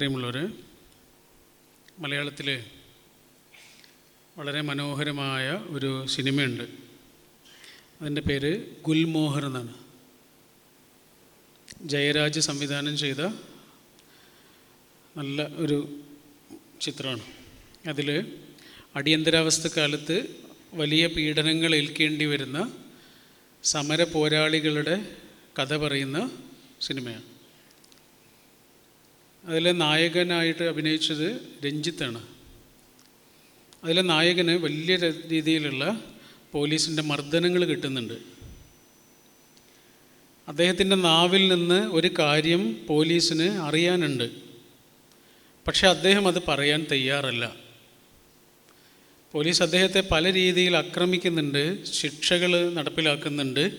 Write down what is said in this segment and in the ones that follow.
പ്രിയമുള്ളവർ മലയാളത്തിൽ വളരെ മനോഹരമായ ഒരു സിനിമയുണ്ട്. അതിന്റെ പേര് ഗുൽമോഹർ എന്നാണ്. ജയരാജ് സംവിധാനം ചെയ്ത നല്ല ഒരു ചിത്രമാണ്. അതിൽ അടിയന്തരാവസ്ഥ കാലത്ത് വലിയ പീഡനങ്ങൾ ഏൽക്കേണ്ടി വരുന്ന സമര പോരാളികളുടെ കഥ പറയുന്ന സിനിമയാണ്. അതിലെ നായകനായിട്ട് അഭിനയിച്ചത് രഞ്ജിത്താണ്. അതിലെ നായകന് വലിയ രീതിയിലുള്ള പോലീസിന്റെ മർദ്ദനങ്ങൾ കിട്ടുന്നുണ്ട്. അദ്ദേഹത്തിന്റെ നാവിൽ നിന്ന് ഒരു കാര്യം പോലീസിന് അറിയാനുണ്ട്. പക്ഷെ അദ്ദേഹം അത് പറയാൻ തയ്യാറല്ല. പോലീസ് അദ്ദേഹത്തെ പല രീതിയിൽ ആക്രമിക്കുന്നുണ്ട് ശിക്ഷകൾ നടപ്പിലാക്കുന്നുണ്ട്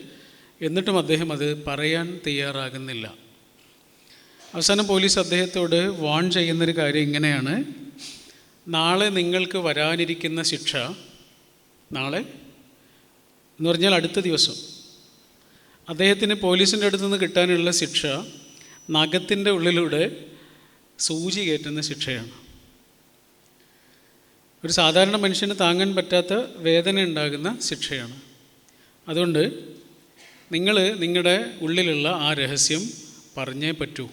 എന്നിട്ടും അദ്ദേഹം അത് പറയാൻ തയ്യാറാകുന്നില്ല. അവസാനം പോലീസ് അദ്ദേഹത്തോട് വാൺ ചെയ്യുന്നൊരു കാര്യം ഇങ്ങനെയാണ്. നാളെ നിങ്ങൾക്ക് വരാനിരിക്കുന്ന ശിക്ഷ നാളെ എന്ന് പറഞ്ഞാൽ അടുത്ത ദിവസം. അദ്ദേഹത്തിന് പോലീസിന്റെ അടുത്ത് നിന്ന് കിട്ടാനുള്ള ശിക്ഷ നഖത്തിന്റെ ഉള്ളിലൂടെ സൂചി കയറ്റുന്ന ശിക്ഷയാണ്. ഒരു സാധാരണ മനുഷ്യന് താങ്ങാൻ പറ്റാത്ത വേദന ഉണ്ടാകുന്ന ശിക്ഷയാണ്. അതുകൊണ്ട് നിങ്ങൾ നിങ്ങളുടെ ഉള്ളിലുള്ള ആ രഹസ്യം പറഞ്ഞേ പറ്റൂ.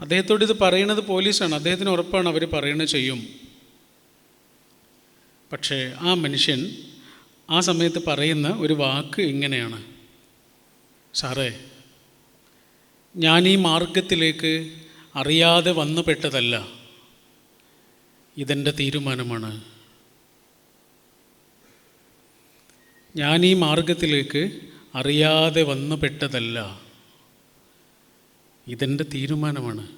അദ്ദേഹത്തോട് ഇത് പറയുന്നത് പോലീസാണ്. അദ്ദേഹത്തിന് ഉറപ്പാണ് അവർ പറയുന്നത് ചെയ്യും. പക്ഷേ ആ മനുഷ്യൻ ആ സമയത്ത് പറയുന്ന ഒരു വാക്ക് ഇങ്ങനെയാണ്. സാറേ ഞാൻ ഈ മാർഗത്തിലേക്ക് അറിയാതെ വന്നു പെട്ടതല്ല. ഇതെന്റെ തീരുമാനമാണ്. ഞാൻ ഈ മാർഗത്തിലേക്ക് അറിയാതെ വന്നു പെട്ടതല്ല. ഇതെന്റെ തീരുമാനമാണ്.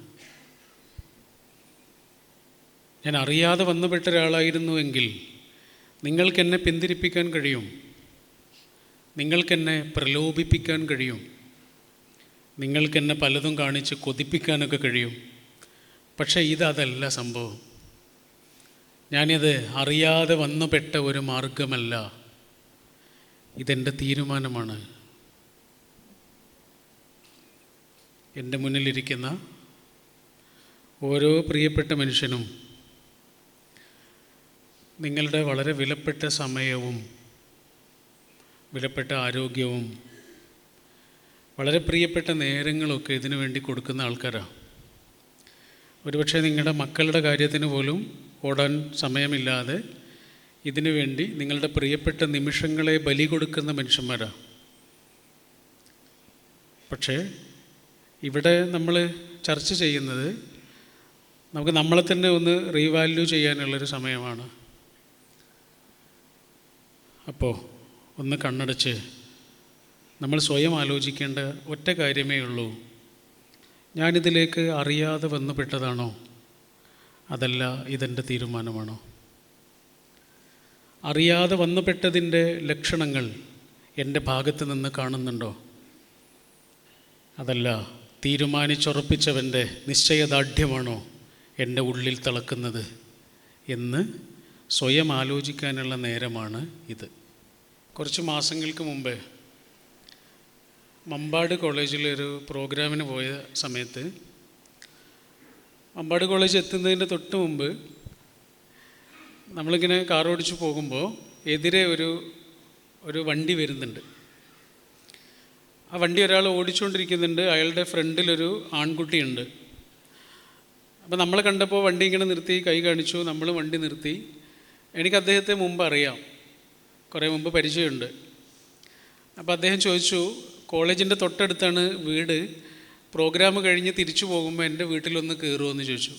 ഞാൻ അറിയാതെ വന്നുപെട്ട ഒരാളായിരുന്നുവെങ്കിൽ നിങ്ങൾക്കെന്നെ പിന്തിരിപ്പിക്കാൻ കഴിയും. നിങ്ങൾക്കെന്നെ പ്രലോഭിപ്പിക്കാൻ കഴിയും. നിങ്ങൾക്കെന്നെ പലതും കാണിച്ച് കൊതിപ്പിക്കാനൊക്കെ കഴിയും. പക്ഷേ ഇതല്ല സംഭവം. ഞാനിത് അറിയാതെ വന്നുപെട്ട ഒരു മാർഗമല്ല ഇതെന്റെ തീരുമാനമാണ്. എന്റെ മുന്നിലിരിക്കുന്ന ഓരോ പ്രിയപ്പെട്ട മനുഷ്യനും നിങ്ങളുടെ വളരെ വിലപ്പെട്ട സമയവും വിലപ്പെട്ട ആരോഗ്യവും വളരെ പ്രിയപ്പെട്ട നേരങ്ങളൊക്കെ ഇതിനു വേണ്ടി കൊടുക്കുന്ന ആൾക്കാരാണ് ഒരുപക്ഷെ നിങ്ങളുടെ മക്കളുടെ കാര്യത്തിന് പോലും ഓടാൻ സമയമില്ലാതെ ഇതിനു വേണ്ടി നിങ്ങളുടെ പ്രിയപ്പെട്ട നിമിഷങ്ങളെ ബലി കൊടുക്കുന്ന മനുഷ്യന്മാരാണ് പക്ഷേ ഇവിടെ നമ്മൾ ചർച്ച ചെയ്യുന്നത് നമുക്ക് നമ്മളെ തന്നെ ഒന്ന് റീവാല്യൂ ചെയ്യാനുള്ളൊരു സമയമാണ്. അപ്പോൾ ഒന്ന് കണ്ണടച്ച് നമ്മൾ സ്വയം ആലോചിക്കേണ്ട ഒറ്റ കാര്യമേ ഉള്ളൂ. ഞാനിതിലേക്ക് അറിയാതെ വന്നുപെട്ടതാണോ അതല്ല ഇതെന്റെ തീരുമാനമാണോ? അറിയാതെ വന്നുപെട്ടതിന്റെ ലക്ഷണങ്ങൾ എന്റെ ഭാഗത്ത് നിന്ന് കാണുന്നുണ്ടോ? അതല്ല തീരുമാനിച്ചുറപ്പിച്ചവന്റെ നിശ്ചയദാർഢ്യമാണോ എന്റെ ഉള്ളിൽ തിളക്കുന്നത് എന്ന് സ്വയം ആലോചിക്കാനുള്ള നേരമാണ് ഇത്. കുറച്ച് മാസങ്ങൾക്ക് മുമ്പ് മമ്പാട് കോളേജിൽ ഒരു പ്രോഗ്രാമിന് പോയ സമയത്ത് മമ്പാട് കോളേജ് എത്തുന്നതിന്റെ തൊട്ട് മുമ്പ് നമ്മളിങ്ങനെ കാർ ഓടിച്ച് പോകുമ്പോൾ എതിരെ ഒരു ഒരു വണ്ടി വരുന്നുണ്ട്. ആ വണ്ടി ഒരാൾ ഓടിച്ചുകൊണ്ടിരിക്കുന്നുണ്ട് അയാളുടെ ഫ്രണ്ടിലൊരു ആൺകുട്ടിയുണ്ട്. അപ്പോൾ നമ്മൾ കണ്ടപ്പോൾ വണ്ടി ഇങ്ങനെ നിർത്തി കൈ കാണിച്ചു നമ്മൾ വണ്ടി നിർത്തി. എനിക്ക് അദ്ദേഹത്തെ മുമ്പ് അറിയാം. കുറേ മുമ്പ് പരിചയമുണ്ട്. അപ്പോൾ അദ്ദേഹം ചോദിച്ചു കോളേജിന്റെ തൊട്ടടുത്താണ് വീട്. പ്രോഗ്രാം കഴിഞ്ഞ് തിരിച്ചു പോകുമ്പോൾ എന്റെ വീട്ടിലൊന്ന് കയറുമെന്ന് ചോദിച്ചു.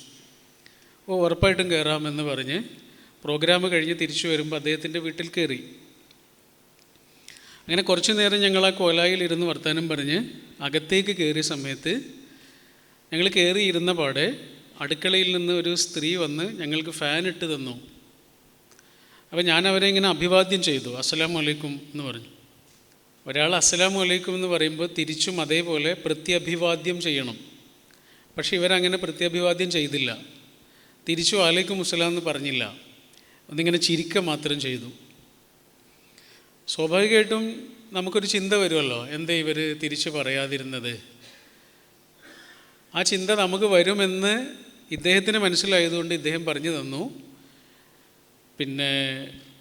ഓ ഉറപ്പായിട്ടും കയറാമെന്ന് പറഞ്ഞ് പ്രോഗ്രാം കഴിഞ്ഞ് തിരിച്ചു വരുമ്പോൾ അദ്ദേഹത്തിന്റെ വീട്ടിൽ കയറി അങ്ങനെ കുറച്ച് നേരം ഞങ്ങൾ ആ കോലായിൽ ഇരുന്ന് വർത്തമാനം പറഞ്ഞ് അകത്തേക്ക് കയറിയ സമയത്ത് ഞങ്ങൾ കയറി ഇരുന്ന പാടെ അടുക്കളയിൽ നിന്ന് ഒരു സ്ത്രീ വന്ന് ഞങ്ങൾക്ക് ഫാൻ ഇട്ട് തന്നു. അപ്പോൾ ഞാൻ അവരെ ഇങ്ങനെ അഭിവാദ്യം ചെയ്തു അസ്സലാം വലൈക്കും എന്ന് പറഞ്ഞു. ഒരാൾ അസ്സലാം വലൈക്കും എന്ന് പറയുമ്പോൾ തിരിച്ചും അതേപോലെ പ്രത്യഭിവാദ്യം ചെയ്യണം. പക്ഷേ ഇവരങ്ങനെ പ്രത്യഭിവാദ്യം ചെയ്തില്ല. തിരിച്ചു അലൈക്കും അസ്സലാം എന്ന് പറഞ്ഞില്ല. ഒന്നിങ്ങനെ ചിരിക്ക മാത്രം ചെയ്തു. സ്വാഭാവികമായിട്ടും നമുക്കൊരു ചിന്ത വരുമല്ലോ എന്താ ഇവർ തിരിച്ചു പറയാതിരുന്നത്? ആ ചിന്ത നമുക്ക് വരുമെന്ന് ഇദ്ദേഹത്തിന് മനസ്സിലായതുകൊണ്ട് ഇദ്ദേഹം പറഞ്ഞു തന്നു. പിന്നെ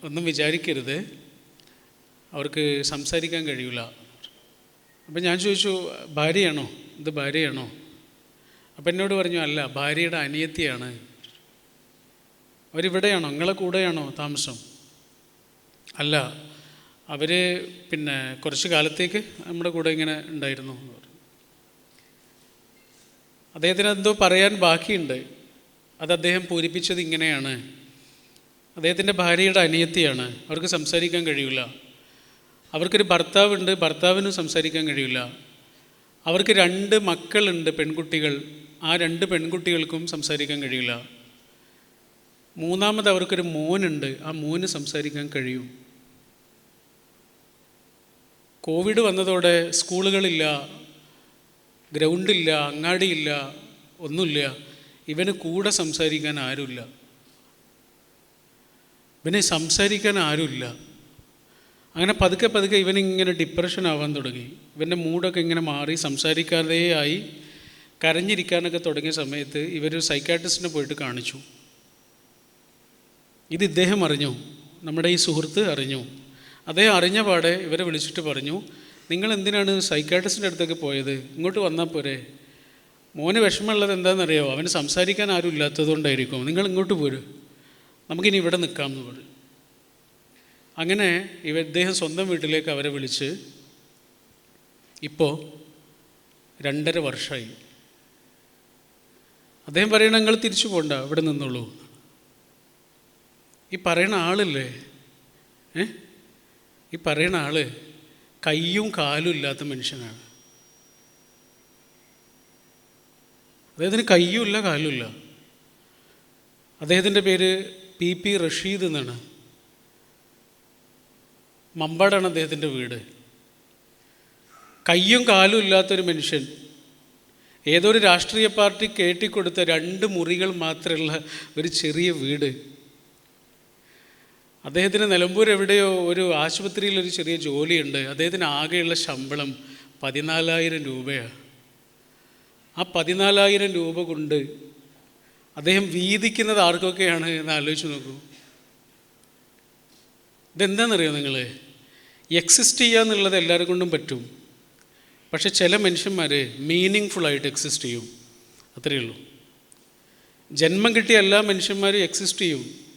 ഒന്നും വിചാരിക്കരുത്. അവർക്ക് സംസാരിക്കാൻ കഴിയില്ല അപ്പം ഞാൻ ചോദിച്ചു ഭാര്യയാണോ? ഇത് ഭാര്യയാണോ? അപ്പം എന്നോട് പറഞ്ഞു അല്ല ഭാര്യയുടെ അനിയത്തിയാണ്. അവരിവിടെയാണോ? നിങ്ങളെ കൂടെയാണോ താമസം? അല്ല അവർ പിന്നെ കുറച്ച് കാലത്തേക്ക് നമ്മുടെ കൂടെ ഇങ്ങനെ ഉണ്ടായിരുന്നു എന്ന് പറഞ്ഞു. അദ്ദേഹത്തിന് എന്തോ പറയാൻ ബാക്കിയുണ്ട്. അത് അദ്ദേഹം പൂരിപ്പിച്ചത് ഇങ്ങനെയാണ്. അദ്ദേഹത്തിന്റെ ഭാര്യയുടെ അനിയത്തിയാണ്. അവർക്ക് സംസാരിക്കാൻ കഴിയില്ല. അവർക്കൊരു ഭർത്താവുണ്ട്. ഭർത്താവിനും സംസാരിക്കാൻ കഴിയില്ല. അവർക്ക് രണ്ട് മക്കളുണ്ട് പെൺകുട്ടികൾ. ആ രണ്ട് പെൺകുട്ടികൾക്കും സംസാരിക്കാൻ കഴിയില്ല. മൂന്നാമത് അവർക്കൊരു മോനുണ്ട്. ആ മോന് സംസാരിക്കാൻ കഴിയും. കോവിഡ് വന്നതോടെ സ്കൂളുകളില്ല ഗ്രൗണ്ടില്ല അങ്ങാടിയില്ല ഒന്നുമില്ല. ഇവന് കൂടെ സംസാരിക്കാൻ ആരുമില്ല. ഇവനെ സംസാരിക്കാൻ ആരുമില്ല. അങ്ങനെ പതുക്കെ പതുക്കെ ഇവനിങ്ങനെ ഡിപ്രഷൻ ആവാൻ തുടങ്ങി. ഇവന്റെ മൂഡൊക്കെ ഇങ്ങനെ മാറി സംസാരിക്കാതെ ആയി കരഞ്ഞിരിക്കാനൊക്കെ തുടങ്ങിയ സമയത്ത് ഇവർ സൈക്കാട്രിസ്റ്റിനെ പോയിട്ട് കാണിച്ചു. ഇത് ഇദ്ദേഹം അറിഞ്ഞു. നമ്മുടെ ഈ സുഹൃത്ത് അറിഞ്ഞു. അദ്ദേഹം അറിഞ്ഞ പാടെ ഇവരെ വിളിച്ചിട്ട് പറഞ്ഞു നിങ്ങൾ എന്തിനാണ് സൈക്കാട്രിസ്റ്റിന്റെ അടുത്തേക്ക് പോയത്? ഇങ്ങോട്ട് വന്നാൽ പോരെ. മോന് വിഷമമുള്ളത് എന്താണെന്നറിയോ? അവന് സംസാരിക്കാൻ ആരും ഇല്ലാത്തതുകൊണ്ടായിരിക്കും. നിങ്ങൾ ഇങ്ങോട്ട് പോരൂ. നമുക്കിനി ഇവിടെ നിൽക്കാം എന്ന് പറഞ്ഞു. അങ്ങനെ ഇവ ഇദ്ദേഹം സ്വന്തം വീട്ടിലേക്ക് അവരെ വിളിച്ച് ഇപ്പോൾ രണ്ടര വർഷമായി അദ്ദേഹം പറയണ നിങ്ങൾ തിരിച്ചു പോണ്ട ഇവിടെ നിന്നുള്ളൂ ഈ പറയണ ആളില്ലേ? ഏ? ഈ പറയണ ആൾ കയ്യും കാലും ഇല്ലാത്ത മനുഷ്യനാണ്. അദ്ദേഹത്തിന് കയ്യും ഇല്ല കാലും ഇല്ല. അദ്ദേഹത്തിന്റെ പേര് പി പി റഷീദ് എന്നാണ്. മമ്പാടാണ് അദ്ദേഹത്തിന്റെ വീട്. കയ്യും കാലും ഇല്ലാത്തൊരു മനുഷ്യൻ ഏതൊരു രാഷ്ട്രീയ പാർട്ടി കേട്ടിക്കൊടുത്ത രണ്ട് മുറികൾ മാത്രമുള്ള ഒരു ചെറിയ വീട് അദ്ദേഹത്തിന് നിലമ്പൂർ എവിടെയോ ഒരു ആശുപത്രിയിൽ ഒരു ചെറിയ ജോലിയുണ്ട്. അദ്ദേഹത്തിന് ആകെയുള്ള ശമ്പളം പതിനാലായിരം രൂപയാണ്. ആ പതിനാലായിരം രൂപ കൊണ്ട് അദ്ദേഹം വീതിക്കുന്നത് ആർക്കൊക്കെയാണ് എന്ന് ആലോചിച്ച് നോക്കൂ. ഇതെന്താണെന്നറിയോ നിങ്ങൾ എക്സിസ്റ്റ് ചെയ്യുക എന്നുള്ളത് എല്ലാവരും കൊണ്ടും പറ്റും. പക്ഷെ ചില മനുഷ്യന്മാർ മീനിങ് ഫുള്ളായിട്ട് എക്സിസ്റ്റ് ചെയ്യും. അത്രയേ ഉള്ളൂ. ജന്മം കിട്ടിയ എല്ലാ മനുഷ്യന്മാരും എക്സിസ്റ്റ് ചെയ്യും.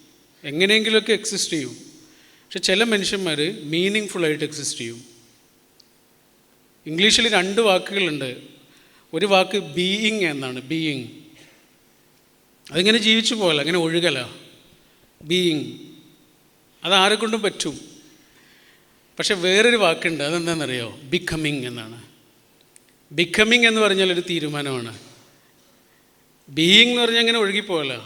എങ്ങനെയെങ്കിലുമൊക്കെ എക്സിസ്റ്റ് ചെയ്യും. പക്ഷെ ചില മനുഷ്യന്മാർ മീനിങ് ഫുള്ളായിട്ട് എക്സിസ്റ്റ് ചെയ്യും. ഇംഗ്ലീഷിൽ രണ്ട് വാക്കുകളുണ്ട്. ഒരു വാക്ക് ബീയിങ് എന്നാണ് ബീയിങ് അതിങ്ങനെ ജീവിച്ചു പോകല അങ്ങനെ ഒഴുകല. ബീയിങ് അതാരെ കൊണ്ടും പറ്റും. പക്ഷെ വേറൊരു വാക്കുണ്ട് അതെന്താണെന്നറിയോ? ബിക്കമിങ് എന്നാണ്. ബിക്കമിങ് എന്ന് പറഞ്ഞാൽ ഒരു തീരുമാനമാണ്. ബീയിങ് എന്ന് പറഞ്ഞാൽ അങ്ങനെ ഒഴുകിപ്പോകല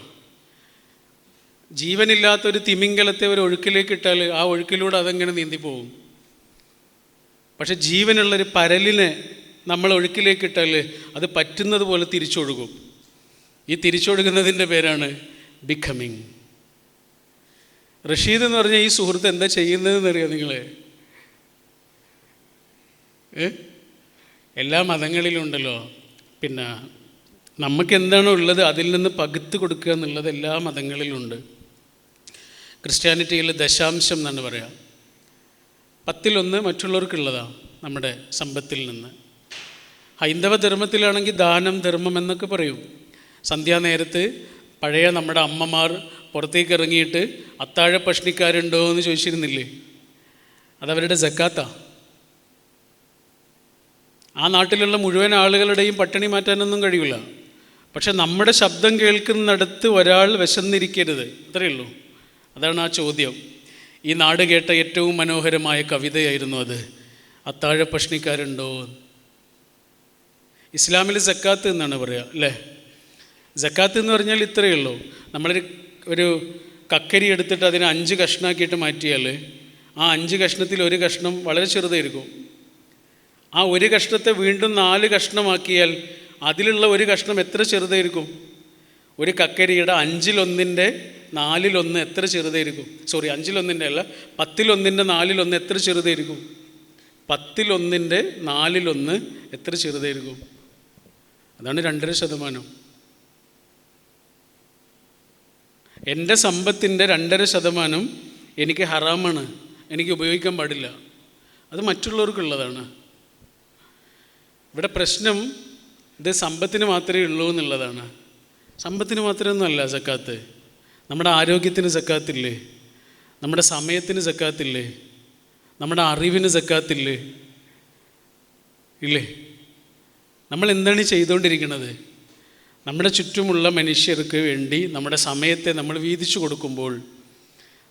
ജീവനില്ലാത്ത ഒരു തിമിംഗലത്തെ ഒരു ഒഴുക്കിലേക്ക് ഇട്ടാൽ ആ ഒഴുക്കിലൂടെ അതെങ്ങനെ നീന്തിപ്പോകും? പക്ഷെ ജീവനുള്ളൊരു പരലിനെ നമ്മൾ ഒഴുക്കിലേക്ക് ഇട്ടാൽ അത് പറ്റുന്നത് പോലെ തിരിച്ചൊഴുകും. ഈ തിരിച്ചൊഴുകുന്നതിന്റെ പേരാണ് ബിക്കമിങ് റഷീദ് എന്ന് പറഞ്ഞാൽ ഈ സുഹൃത്ത് എന്താ ചെയ്യുന്നതെന്ന് അറിയാം നിങ്ങൾ എല്ലാ മതങ്ങളിലുണ്ടല്ലോ. പിന്നെ നമുക്ക് എന്താണോ ഉള്ളത് അതിൽ നിന്ന് പകുത്ത് കൊടുക്കുക എന്നുള്ളത് എല്ലാ മതങ്ങളിലുണ്ട്. ക്രിസ്ത്യാനിറ്റിയിൽ ദശാംശം എന്നാണ് പറയുക. പത്തിലൊന്ന് മറ്റുള്ളവർക്കുള്ളതാണ് നമ്മുടെ സമ്പത്തിൽ നിന്ന്. ഹൈന്ദവ ധർമ്മത്തിലാണെങ്കിൽ ദാനം ധർമ്മം എന്നൊക്കെ പറയും. സന്ധ്യാനേരത്ത് പഴയ നമ്മുടെ അമ്മമാർ പുറത്തേക്ക് ഇറങ്ങിയിട്ട് അത്താഴ പഷ്ണിക്കാരുണ്ടോ എന്ന് ചോദിച്ചിരുന്നില്ലേ? അതവരുടെ ജക്കാത്ത ആ നാട്ടിലുള്ള മുഴുവൻ ആളുകളുടെയും പട്ടിണി മാറ്റാനൊന്നും കഴിയില്ല പക്ഷെ നമ്മുടെ ശബ്ദം കേൾക്കുന്നിടത്ത് ഒരാൾ വിശന്നിരിക്കരുത്. അത്രയേ ഉള്ളൂ. അതാണ് ആ ചോദ്യം. ഈ നാട് കേട്ട ഏറ്റവും മനോഹരമായ കവിതയായിരുന്നു അത്. അത്താഴ പഷ്ണിക്കാരുണ്ടോ ഇസ്ലാമിൽ സക്കാത്ത് എന്നാണ് പറയുക അല്ലേ? ജക്കാത്ത് എന്ന് പറഞ്ഞാൽ ഇത്രയേ ഉള്ളൂ. നമ്മളൊരു ഒരു കക്കരി എടുത്തിട്ട് അതിനെ അഞ്ച് കഷ്ണാക്കിയിട്ട് മാറ്റിയാൽ ആ അഞ്ച് കഷ്ണത്തിൽ ഒരു കഷ്ണം വളരെ ചെറുതായിരിക്കും. ആ ഒരു കഷ്ണത്തെ വീണ്ടും നാല് കഷ്ണമാക്കിയാൽ അതിലുള്ള ഒരു കഷ്ണം എത്ര ചെറുതായിരിക്കും? ഒരു കക്കരിയുടെ അഞ്ചിലൊന്നിന്റെ നാലിലൊന്ന് എത്ര ചെറുതായിരിക്കും? സോറി അഞ്ചിലൊന്നിന്റെ അല്ല പത്തിലൊന്നിന്റെ നാലിലൊന്ന് എത്ര ചെറുതായിരിക്കും? പത്തിലൊന്നിന്റെ നാലിലൊന്ന് എത്ര ചെറുതായിരിക്കും? അതാണ് രണ്ടര ശതമാനം. എന്റെ സമ്പത്തിന്റെ രണ്ടര ശതമാനം എനിക്ക് ഹറാമാണ്. എനിക്ക് ഉപയോഗിക്കാൻ പാടില്ല. അത് മറ്റുള്ളവർക്കുള്ളതാണ്. ഇവിടെ പ്രശ്നം ഇത് സമ്പത്തിന് മാത്രമേ ഉള്ളൂ എന്നുള്ളതാണ്. സമ്പത്തിന് മാത്രമൊന്നുമല്ല സക്കാത്ത്. നമ്മുടെ ആരോഗ്യത്തിന് സക്കാത്തില്ലേ? നമ്മുടെ സമയത്തിന് സക്കാത്തില്ലേ? നമ്മുടെ അറിവിന് സക്കാത്തില്ലേ? ഇല്ലേ? നമ്മൾ എന്താണ് ചെയ്തുകൊണ്ടിരിക്കുന്നത്? നമ്മുടെ ചുറ്റുമുള്ള മനുഷ്യർക്ക് വേണ്ടി നമ്മുടെ സമയത്തെ നമ്മൾ വീതിച്ചു കൊടുക്കുമ്പോൾ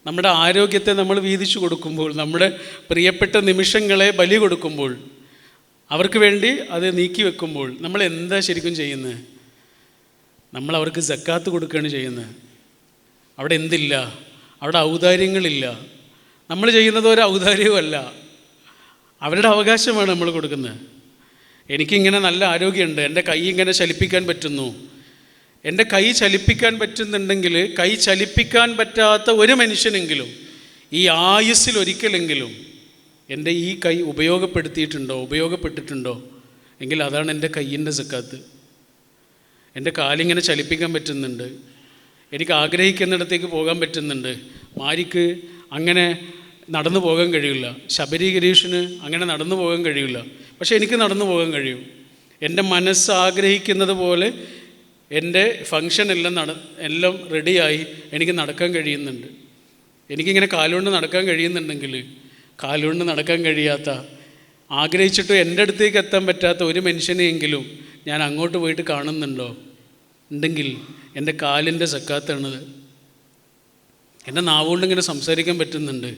നമ്മുടെ ആരോഗ്യത്തെ നമ്മൾ വീതിച്ചു കൊടുക്കുമ്പോൾ നമ്മുടെ പ്രിയപ്പെട്ട നിമിഷങ്ങളെ ബലി കൊടുക്കുമ്പോൾ അവർക്ക് വേണ്ടി അത് നീക്കി വെക്കുമ്പോൾ നമ്മൾ എന്താ ശരിക്കും ചെയ്യുന്നത്? നമ്മൾ അവർക്ക് ജക്കാത്ത് കൊടുക്കുകയാണ് ചെയ്യുന്നത്. അവിടെ എന്തില്ല? അവിടെ ഔദാര്യങ്ങളില്ല. നമ്മൾ ചെയ്യുന്നത് ഒരു ഔദാര്യവുമല്ല അവരുടെ അവകാശമാണ് നമ്മൾ കൊടുക്കുന്നത്. എനിക്കിങ്ങനെ നല്ല ആരോഗ്യമുണ്ട്. എന്റെ കൈ ഇങ്ങനെ ചലിപ്പിക്കാൻ പറ്റുന്നു. എന്റെ കൈ ചലിപ്പിക്കാൻ പറ്റുന്നുണ്ടെങ്കിൽ കൈ ചലിപ്പിക്കാൻ പറ്റാത്ത ഒരു മനുഷ്യനെങ്കിലും ഈ ആയുസ്സിൽ ഒരിക്കലെങ്കിലും എന്റെ ഈ കൈ ഉപയോഗപ്പെടുത്തിയിട്ടുണ്ടോ? ഉപയോഗപ്പെട്ടിട്ടുണ്ടോ? എങ്കിൽ അതാണ് എന്റെ കയ്യിന്റെ സക്കാത്ത്. എന്റെ കാലിങ്ങനെ ചലിപ്പിക്കാൻ പറ്റുന്നുണ്ട്. എനിക്ക് ആഗ്രഹിക്കുന്നിടത്തേക്ക് പോകാൻ പറ്റുന്നുണ്ട്. മാരിക്ക് അങ്ങനെ നടന്നു പോകാൻ കഴിയില്ല. ശബരി ഗിരീഷിന് അങ്ങനെ നടന്നു പോകാൻ കഴിയില്ല. പക്ഷേ എനിക്ക് നടന്നു പോകാൻ കഴിയും. എന്റെ മനസ്സ് ആഗ്രഹിക്കുന്നത് പോലെ എന്റെ ഫങ്ഷൻ എല്ലാം നട എല്ലാം റെഡിയായി എനിക്ക് നടക്കാൻ കഴിയുന്നുണ്ട്. എനിക്കിങ്ങനെ കാലുകൊണ്ട് നടക്കാൻ കഴിയുന്നുണ്ടെങ്കിൽ കാലുകൊണ്ട് നടക്കാൻ കഴിയാത്ത ആഗ്രഹിച്ചിട്ട് എന്റെ അടുത്തേക്ക് എത്താൻ പറ്റാത്ത ഒരു മനുഷ്യനെയെങ്കിലും ഞാൻ അങ്ങോട്ട് പോയിട്ട് കാണുന്നുണ്ടോ? ഉണ്ടെങ്കിൽ എന്റെ കാലിന്റെ സക്കാത്താണത്. എന്റെ നാവുകൊണ്ട് ഇങ്ങനെ സംസാരിക്കാൻ പറ്റുന്നുണ്ട്.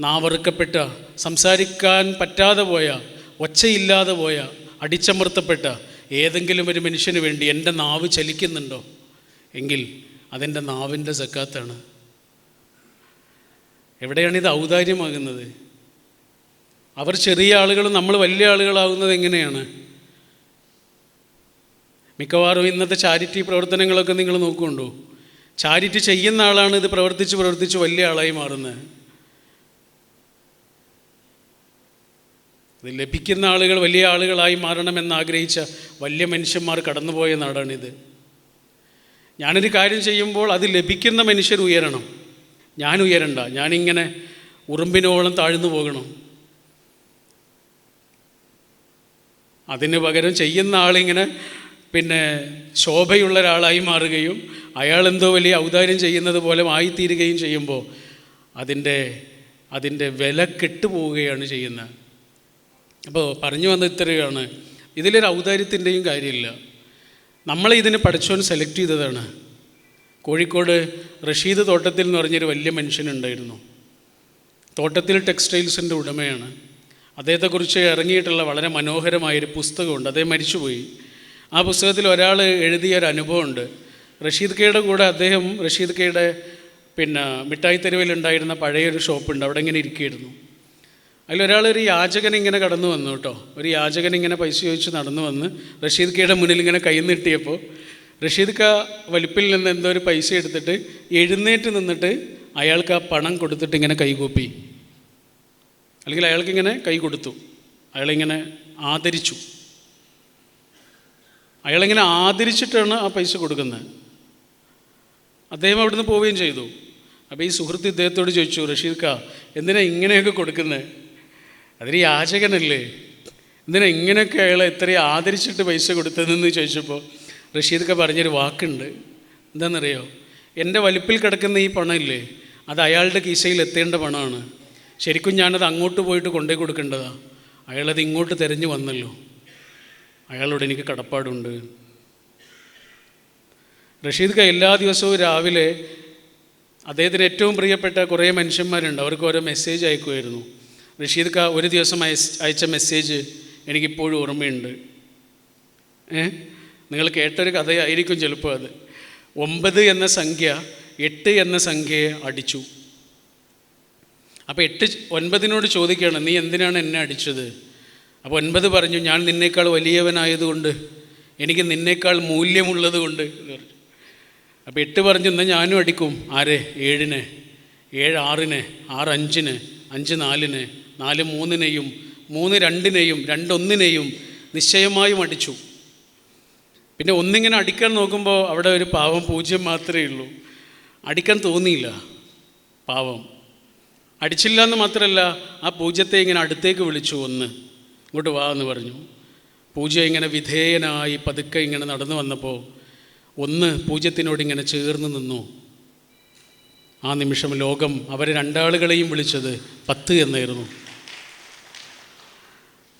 നാവറുക്കപ്പെട്ട സംസാരിക്കാൻ പറ്റാതെ പോയ ഒച്ചയില്ലാതെ പോയ അടിച്ചമർത്തപ്പെട്ട ഏതെങ്കിലും ഒരു മനുഷ്യന് വേണ്ടി എന്റെ നാവ് ചലിക്കുന്നുണ്ടോ? എങ്കിൽ അതെന്റെ നാവിന്റെ സക്കാത്താണ്. എവിടെയാണ് ഇത് ഔദാര്യമാകുന്നത്? അവർ ചെറിയ ആളുകൾ നമ്മൾ വലിയ ആളുകളാകുന്നത് എങ്ങനെയാണ്? മിക്കവാറും ഇന്നത്തെ ചാരിറ്റി പ്രവർത്തനങ്ങളൊക്കെ നിങ്ങൾ നോക്കുന്നുണ്ടോ? ചാരിറ്റി ചെയ്യുന്ന ആളാണ് ഇത് പ്രവർത്തിച്ച് പ്രവർത്തിച്ച് വലിയ ആളായി മാറുന്നത്. ഇത് ലഭിക്കുന്ന ആളുകൾ വലിയ ആളുകളായി മാറണമെന്ന് ആഗ്രഹിച്ച വലിയ മനുഷ്യന്മാർ കടന്നുപോയ നാടാണിത്. ഞാനൊരു കാര്യം ചെയ്യുമ്പോൾ അത് ലഭിക്കുന്ന മനുഷ്യർ ഉയരണം. ഞാൻ ഉയരണ്ട. ഞാനിങ്ങനെ ഉറുമ്പിനോളം താഴ്ന്നു പോകണം. അതിന് പകരം ചെയ്യുന്ന ആളിങ്ങനെ പിന്നെ ശോഭയുള്ള ഒരാളായി മാറുകയും അയാൾ എന്തോ വലിയ ഔദാര്യം ചെയ്യുന്നത് പോലെ ആയിത്തീരുകയും ചെയ്യുമ്പോൾ അതിന്റെ അതിന്റെ വില കെട്ടുപോവുകയാണ് ചെയ്യുന്നത്. അപ്പോൾ പറഞ്ഞു വന്ന ഇത്രയാണ്. ഇതിലൊരു ഔദാര്യത്തിന്റെയും കാര്യമില്ല. നമ്മളെ ഇതിന് പഠിച്ചോൻ സെലക്ട് ചെയ്തതാണ്. കോഴിക്കോട് റഷീദ് തോട്ടത്തിൽ എന്ന് പറഞ്ഞൊരു വലിയ മനുഷ്യനുണ്ടായിരുന്നു. തോട്ടത്തിൽ ടെക്സ്റ്റൈൽസിന്റെ ഉടമയാണ്. അദ്ദേഹത്തെക്കുറിച്ച് ഇറങ്ങിയിട്ടുള്ള വളരെ മനോഹരമായൊരു പുസ്തകമുണ്ട്. അദ്ദേഹം മരിച്ചുപോയി. ആ പുസ്തകത്തിൽ ഒരാൾ എഴുതിയ ഒരു അനുഭവമുണ്ട്. റഷീദ് കെയുടെ കൂടെ അദ്ദേഹം റഷീദ് കെയുടെ പിന്നെ മിഠായി തെരുവിലുണ്ടായിരുന്ന പഴയൊരു ഷോപ്പുണ്ട്. അവിടെ ഇങ്ങനെ ഇരിക്കുകയായിരുന്നു. അതിലൊരാൾ ഒരു യാചകൻ ഇങ്ങനെ കടന്നു വന്നു കേട്ടോ. ഒരു യാചകൻ ഇങ്ങനെ പൈസ ചോദിച്ച് നടന്നു വന്ന് റഷീദ് കെയുടെ മുന്നിൽ ഇങ്ങനെ കൈ നീട്ടിയപ്പോൾ റഷീദ് ക വലിപ്പിൽ നിന്ന് എന്തോ ഒരു പൈസ എടുത്തിട്ട് എഴുന്നേറ്റ് നിന്നിട്ട് അയാൾക്ക് ആ പണം കൊടുത്തിട്ട് ഇങ്ങനെ കൈകൂപ്പി. അല്ലെങ്കിൽ അയാൾക്കിങ്ങനെ കൈ കൊടുത്തു. അയാളിങ്ങനെ ആദരിച്ചു. അയാളിങ്ങനെ ആദരിച്ചിട്ടാണ് ആ പൈസ കൊടുക്കുന്നത്. അദ്ദേഹം അവിടുന്ന് പോവുകയും ചെയ്തു. അപ്പോൾ ഈ സുഹൃത്ത് ഇദ്ദേഹത്തോട് ചോദിച്ചു റഷീദ് എന്തിനാ ഇങ്ങനെയൊക്കെ കൊടുക്കുന്നത് അതിന് യാചകനല്ലേ? എന്തിനാ ഇങ്ങനെയൊക്കെ അയാളെ ഇത്രയും ആദരിച്ചിട്ട് പൈസ കൊടുത്തതെന്ന് ചോദിച്ചപ്പോൾ റഷീദ് പറഞ്ഞൊരു വാക്കുണ്ട്. എന്താണെന്നറിയോ എന്റെ വലിപ്പിൽ കിടക്കുന്ന ഈ പണമില്ലേ? അത് അയാളുടെ കീശയിൽ എത്തേണ്ട പണമാണ്. ശരിക്കും ഞാനത് അങ്ങോട്ട് പോയിട്ട് കൊണ്ടേ കൊടുക്കേണ്ടതാണ് അയാളത് ഇങ്ങോട്ട് തിരഞ്ഞു വന്നല്ലോ. അയാളോട് എനിക്ക് കടപ്പാടുണ്ട്. റഷീദ് ഖാ എല്ലാ ദിവസവും രാവിലെ അദ്ദേഹത്തിന് ഏറ്റവും പ്രിയപ്പെട്ട കുറേ മനുഷ്യന്മാരുണ്ട്. അവർക്ക് ഓരോ മെസ്സേജ് അയക്കുമായിരുന്നു. റഷീദ് ഖാ ഒരു ദിവസം അയച്ച് മെസ്സേജ് എനിക്കിപ്പോഴും ഓർമ്മയുണ്ട്. ഏ? നിങ്ങൾ കേട്ടൊരു കഥയായിരിക്കും ചിലപ്പോൾ അത്. ഒമ്പത് എന്ന സംഖ്യ എട്ട് എന്ന സംഖ്യയെ അടിച്ചു. അപ്പോൾ എട്ട് ഒൻപതിനോട് ചോദിക്കുകയാണ് നീ എന്തിനാണ് എന്നെ അടിച്ചത്? അപ്പോൾ ഒൻപത് പറഞ്ഞു ഞാൻ നിന്നേക്കാൾ വലിയവനായതുകൊണ്ട് എനിക്ക് നിന്നേക്കാൾ മൂല്യമുള്ളത് കൊണ്ട് എന്ന് പറഞ്ഞു. അപ്പോൾ എട്ട് പറഞ്ഞു എന്നാൽ ഞാനും അടിക്കും. ആരെ? ഏഴിന്. ഏഴ് ആറിന്. ആറ് അഞ്ചിന്. അഞ്ച് നാലിന്. നാല് മൂന്നിനെയും മൂന്ന് രണ്ടിനെയും രണ്ടൊന്നിനെയും നിശ്ചയമായും അടിച്ചു. പിന്നെ ഒന്നിങ്ങനെ അടിക്കാൻ നോക്കുമ്പോൾ അവിടെ ഒരു പാവം പൂജ്യം മാത്രമേ ഉള്ളൂ. അടിക്കാൻ തോന്നിയില്ല. പാവം. അടിച്ചില്ല എന്ന് മാത്രമല്ല ആ പൂജ്യത്തെ ഇങ്ങനെ അടുത്തേക്ക് വിളിച്ചു ഒന്ന്. ഇങ്ങോട്ട് വാ എന്ന് പറഞ്ഞു. പൂജ ഇങ്ങനെ വിധേയനായി പതുക്കെ ഇങ്ങനെ നടന്നു വന്നപ്പോൾ ഒന്ന് പൂജ്യത്തിനോട് ഇങ്ങനെ ചേർന്ന് നിന്നു. ആ നിമിഷം ലോകം അവരെ രണ്ടാളുകളെയും വിളിച്ചത് പത്ത് എന്നായിരുന്നു.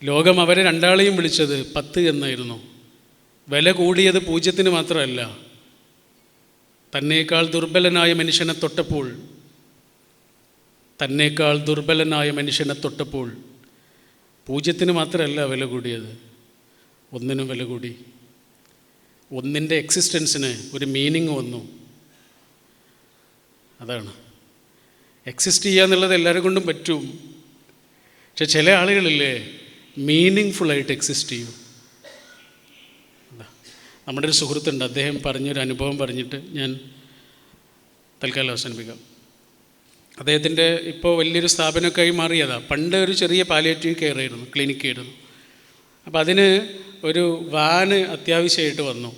ലോകം അവരെ രണ്ടാളെയും വിളിച്ചത് പത്ത് എന്നായിരുന്നു. വില കൂടിയത് പൂജ്യത്തിന് മാത്രമല്ല. തന്നേക്കാൾ ദുർബലനായ മനുഷ്യനെ തൊട്ടപ്പോൾ തന്നേക്കാൾ ദുർബലനായ മനുഷ്യനെ തൊട്ടപ്പോൾ പൂജ്യത്തിന് മാത്രമല്ല വില കൂടിയത്. ഒന്നിനും വില കൂടി. ഒന്നിന്റെ എക്സിസ്റ്റൻസിന് ഒരു മീനിങ് വന്നു. അതാണ്. എക്സിസ്റ്റ് ചെയ്യുക എന്നുള്ളത് എല്ലാവരും കൊണ്ടും പറ്റും. പക്ഷെ ചില ആളുകളില്ലേ മീനിങ് ഫുള്ളായിട്ട് എക്സിസ്റ്റ് ചെയ്യും. നമ്മുടെ ഒരു സുഹൃത്തുണ്ട് അദ്ദേഹം പറഞ്ഞൊരു അനുഭവം പറഞ്ഞിട്ട് ഞാൻ തൽക്കാലം അവസാനിപ്പിക്കാം. അദ്ദേഹത്തിന്റെ ഇപ്പോൾ വലിയൊരു സ്ഥാപനമൊക്കെ ആയി മാറിയതാണ് പണ്ട് ഒരു ചെറിയ പാലിയേറ്റീവ് കെയർ ആയിരുന്നു ക്ലിനിക്ക് ആയിരുന്നു. അപ്പോൾ അതിന് ഒരു വാന് അത്യാവശ്യമായിട്ട് വന്നു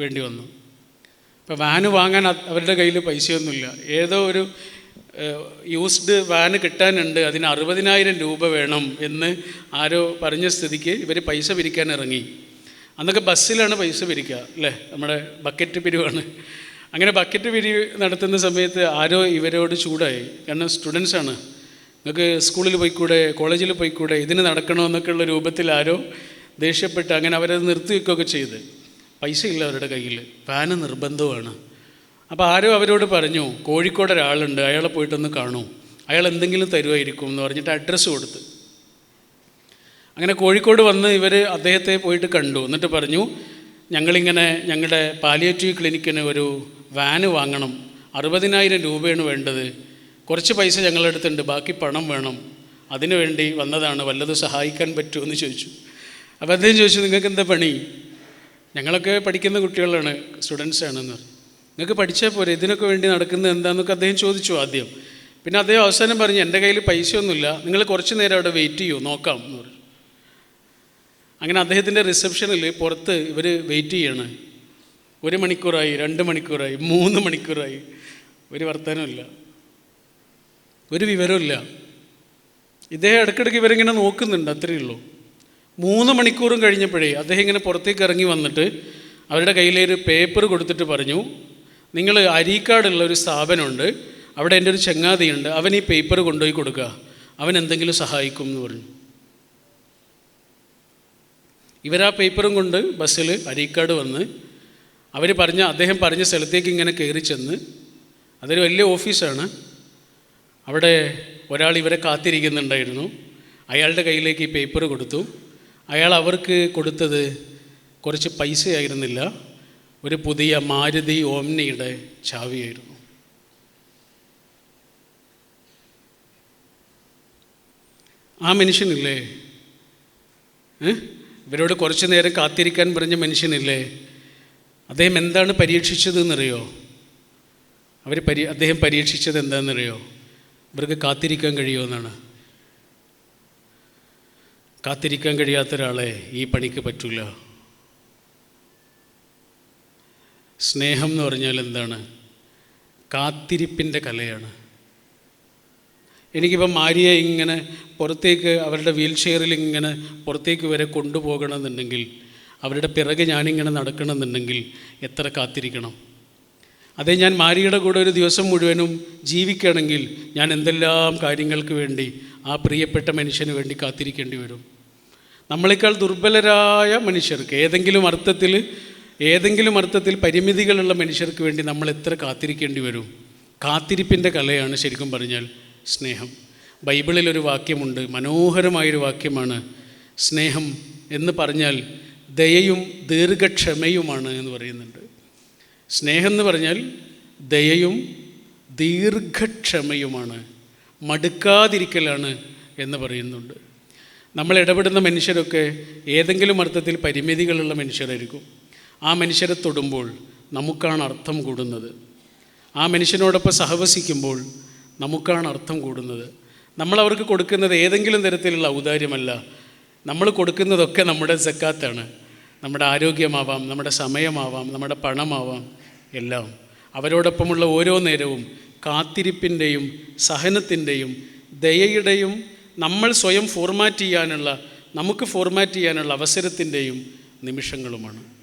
വേണ്ടി വന്നു. അപ്പോൾ വാന് വാങ്ങാൻ അവരുടെ കയ്യിൽ പൈസയൊന്നുമില്ല. ഏതോ ഒരു യൂസ്ഡ് വാന് കിട്ടാനുണ്ട് അതിന് അറുപതിനായിരം രൂപ വേണം എന്ന് ആരോ പറഞ്ഞ സ്ഥിതിക്ക് ഇവർ പൈസ പിരിക്കാൻ ഇറങ്ങി. അന്നൊക്കെ ബസ്സിലാണ് പൈസ പിരിക്കുക അല്ലേ? നമ്മുടെ ബക്കറ്റ് പിരിവാണ്. അങ്ങനെ ബക്കറ്റ് വിരി നടത്തുന്ന സമയത്ത് ആരോ ഇവരോട് ചൂടായി. കാരണം സ്റ്റുഡൻസാണ് നിങ്ങൾക്ക് സ്കൂളിൽ പോയിക്കൂടെ കോളേജിൽ പോയിക്കൂടെ ഇതിന് നടക്കണമെന്നൊക്കെയുള്ള രൂപത്തിൽ ആരോ ദേഷ്യപ്പെട്ട് അങ്ങനെ അവരത് നിർത്തിവെക്കുകയൊക്കെ ചെയ്ത്. പൈസ ഇല്ല അവരുടെ കയ്യിൽ. ഫാന് നിർബന്ധമാണ് അപ്പോൾ ആരോ അവരോട് പറഞ്ഞു കോഴിക്കോട് ഒരാളുണ്ട്. അയാളെ പോയിട്ടൊന്ന് കാണൂ. അയാൾ എന്തെങ്കിലും തരുമായിരിക്കും എന്ന് പറഞ്ഞിട്ട് അഡ്രസ്സ് കൊടുത്ത്. അങ്ങനെ കോഴിക്കോട് വന്ന് ഇവർ അദ്ദേഹത്തെ പോയിട്ട് കണ്ടു. എന്നിട്ട് പറഞ്ഞു ഞങ്ങളിങ്ങനെ ഞങ്ങളുടെ പാലിയേറ്റീവ് ക്ലിനിക്കിന് ഒരു വാന് വാങ്ങണം. അറുപതിനായിരം രൂപയാണ് വേണ്ടത്. കുറച്ച് പൈസ ഞങ്ങളുടെ അടുത്തുണ്ട് ബാക്കി പണം വേണം. അതിനു വേണ്ടി വന്നതാണ്. വല്ലതും സഹായിക്കാൻ പറ്റുമോ എന്ന് ചോദിച്ചു. അപ്പോൾ അദ്ദേഹം ചോദിച്ചു നിങ്ങൾക്ക് എന്താ പണി? ഞങ്ങളൊക്കെ പഠിക്കുന്ന കുട്ടികളാണ്. സ്റ്റുഡൻസ് ആണെന്ന്. പറഞ്ഞു നിങ്ങൾക്ക് പഠിച്ചാൽ പോരെ. ഇതിനൊക്കെ വേണ്ടി നടക്കുന്നത് എന്താണെന്നൊക്കെ അദ്ദേഹം ചോദിച്ചു ആദ്യം. പിന്നെ അദ്ദേഹം അവസാനം പറഞ്ഞു എന്റെ കയ്യിൽ പൈസയൊന്നുമില്ല. നിങ്ങൾ കുറച്ച് നേരം അവിടെ വെയിറ്റ് ചെയ്യൂ. നോക്കാം. എന്ന് പറഞ്ഞു. അങ്ങനെ അദ്ദേഹത്തിന്റെ റിസപ്ഷനിൽ പുറത്ത് ഇവർ വെയിറ്റ് ചെയ്യാണ്. ഒരു മണിക്കൂറായി രണ്ട് മണിക്കൂറായി മൂന്ന് മണിക്കൂറായി. ഒരു വർത്തമാനമില്ല ഒരു വിവരമില്ല ഇദ്ദേഹം ഇടയ്ക്കിടയ്ക്ക് ഇവരിങ്ങനെ നോക്കുന്നുണ്ട് അത്രയേ ഉള്ളൂ. മൂന്ന് മണിക്കൂറും കഴിഞ്ഞപ്പോഴേ അദ്ദേഹം ഇങ്ങനെ പുറത്തേക്ക് ഇറങ്ങി വന്നിട്ട് അവരുടെ കയ്യിലൊരു പേപ്പർ കൊടുത്തിട്ട് പറഞ്ഞു നിങ്ങൾ അരീക്കാടുള്ള ഒരു സ്ഥാപനമുണ്ട് അവിടെ എന്റെ ഒരു ചങ്ങാതിയുണ്ട് അവൻ ഈ പേപ്പർ കൊണ്ടുപോയി കൊടുക്കുക അവൻ എന്തെങ്കിലും സഹായിക്കും എന്ന് പറഞ്ഞു. ഇവരാ പേപ്പറും കൊണ്ട് ബസ്സിൽ അരീക്കാട് വന്ന് അവർ പറഞ്ഞ അദ്ദേഹം പറഞ്ഞ സ്ഥലത്തേക്ക് ഇങ്ങനെ കയറി ചെന്ന് അതൊരു വലിയ ഓഫീസാണ്. അവിടെ ഒരാൾ ഇവരെ കാത്തിരിക്കുന്നുണ്ടായിരുന്നു. അയാളുടെ കയ്യിലേക്ക് ഈ പേപ്പർ കൊടുത്തു. അയാൾ അവർക്ക് കൊടുത്തത് കുറച്ച് പൈസയായിരുന്നില്ല. ഒരു പുതിയ മാരുതി ഓംനിയുടെ ചാവിയായിരുന്നു. ആ മനുഷ്യനില്ലേ? ഇവരോട് കുറച്ച് നേരം കാത്തിരിക്കാൻ പറഞ്ഞ മനുഷ്യനില്ലേ? അദ്ദേഹം എന്താണ് പരീക്ഷിച്ചതെന്നറിയോ? അവർ പരി അദ്ദേഹം പരീക്ഷിച്ചത് എന്താണെന്നറിയോ ഇവർക്ക് കാത്തിരിക്കാൻ കഴിയുമോ എന്നാണ് കാത്തിരിക്കാൻ കഴിയാത്ത ഒരാളെ ഈ പണിക്ക് പറ്റൂല. സ്നേഹം എന്ന് പറഞ്ഞാൽ എന്താണ്? കാത്തിരിപ്പിന്റെ കലയാണ്. എനിക്കിപ്പം മാരിയെ ഇങ്ങനെ പുറത്തേക്ക് അവരുടെ വീൽ ചെയറിൽ ഇങ്ങനെ പുറത്തേക്ക് വരെ കൊണ്ടുപോകണമെന്നുണ്ടെങ്കിൽ അവരുടെ പിറകെ ഞാനിങ്ങനെ നടക്കണമെന്നുണ്ടെങ്കിൽ എത്ര കാത്തിരിക്കണം? അതേ ഞാൻ മാരിയുടെ കൂടെ ഒരു ദിവസം മുഴുവനും ജീവിക്കണമെങ്കിൽ ഞാൻ എന്തെല്ലാം കാര്യങ്ങൾക്ക് വേണ്ടി ആ പ്രിയപ്പെട്ട മനുഷ്യന് വേണ്ടി കാത്തിരിക്കേണ്ടി വരും. നമ്മളെക്കാൾ ദുർബലരായ മനുഷ്യർക്ക് ഏതെങ്കിലും അർത്ഥത്തിൽ ഏതെങ്കിലും അർത്ഥത്തിൽ പരിമിതികളുള്ള മനുഷ്യർക്ക് വേണ്ടി നമ്മൾ എത്ര കാത്തിരിക്കേണ്ടി വരും? കാത്തിരിപ്പിന്റെ കലയാണ് ശരിക്കും പറഞ്ഞാൽ സ്നേഹം. ബൈബിളിലൊരു വാക്യമുണ്ട് മനോഹരമായൊരു വാക്യമാണ് സ്നേഹം എന്ന് പറഞ്ഞാൽ ദയയും ദീർഘക്ഷമയുമാണ് എന്ന് പറയുന്നുണ്ട്. സ്നേഹം എന്ന് പറഞ്ഞാൽ ദയയും ദീർഘക്ഷമയുമാണ് മടുക്കാതിരിക്കലാണ് എന്ന് പറയുന്നുണ്ട്. നമ്മൾ ഇടപെടുന്ന മനുഷ്യരൊക്കെ ഏതെങ്കിലും അർത്ഥത്തിൽ പരിമിതികളുള്ള മനുഷ്യരായിരിക്കും. ആ മനുഷ്യരെ തൊടുമ്പോൾ നമുക്കാണ് അർത്ഥം കൂടുന്നത്. ആ മനുഷ്യനോടൊപ്പം സഹവസിക്കുമ്പോൾ നമുക്കാണ് അർത്ഥം കൂടുന്നത്. നമ്മൾ അവർക്ക് കൊടുക്കുന്നത് ഏതെങ്കിലും തരത്തിലുള്ള ഔദാര്യമല്ല നമ്മൾ കൊടുക്കുന്നതൊക്കെ നമ്മുടെ സക്കാത്താണ്. നമ്മുടെ ആരോഗ്യമാവാം നമ്മുടെ സമയമാവാം നമ്മുടെ പണമാവാം എല്ലാം. അവരോടൊപ്പമുള്ള ഓരോ നേരവും കാത്തിരിപ്പിന്റെയും സഹനത്തിന്റെയും ദയയുടെയും നമ്മൾ സ്വയം ഫോർമാറ്റ് ചെയ്യാനുള്ള നമുക്ക് ഫോർമാറ്റ് ചെയ്യാനുള്ള അവസരത്തിന്റെയും നിമിഷങ്ങളുമാണ്.